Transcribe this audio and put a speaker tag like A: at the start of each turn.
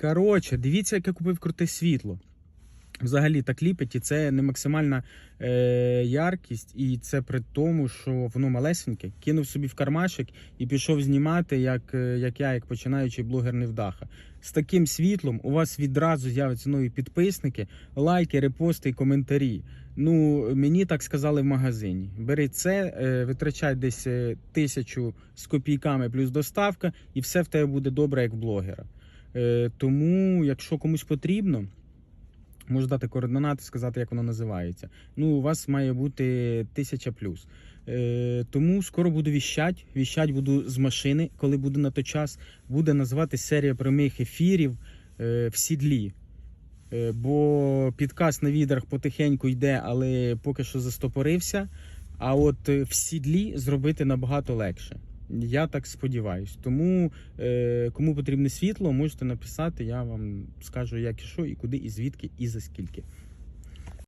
A: Коротше, дивіться, як я купив круте світло. Взагалі, так ліпить, і це не максимальна е, яркість, і це при тому, що воно малесеньке. Кинув собі в кармашик і пішов знімати, як, е, як я, як починаючий блогер невдаха. З таким світлом у вас відразу з'являться нові підписники, лайки, репости і коментарі. Ну, мені так сказали в магазині. Бери це, е, витрачай десь е, тисячу з копійками плюс доставка, і все в тебе буде добре, як блогера. Е, тому, якщо комусь потрібно, можу дати координати, сказати, як воно називається. Ну, у вас має бути тисяча плюс. Е, тому скоро буду віщать. Віщать буду з машини, коли буде на той час. Буде називатись серія прямих ефірів е, в сідлі. Бо підкаст на відрах потихеньку йде, але поки що застопорився. А от в сідлі зробити набагато легше. Я так сподіваюсь. Тому е, кому потрібне світло, можете написати, я вам скажу, як і що, і куди, і звідки, і за скільки.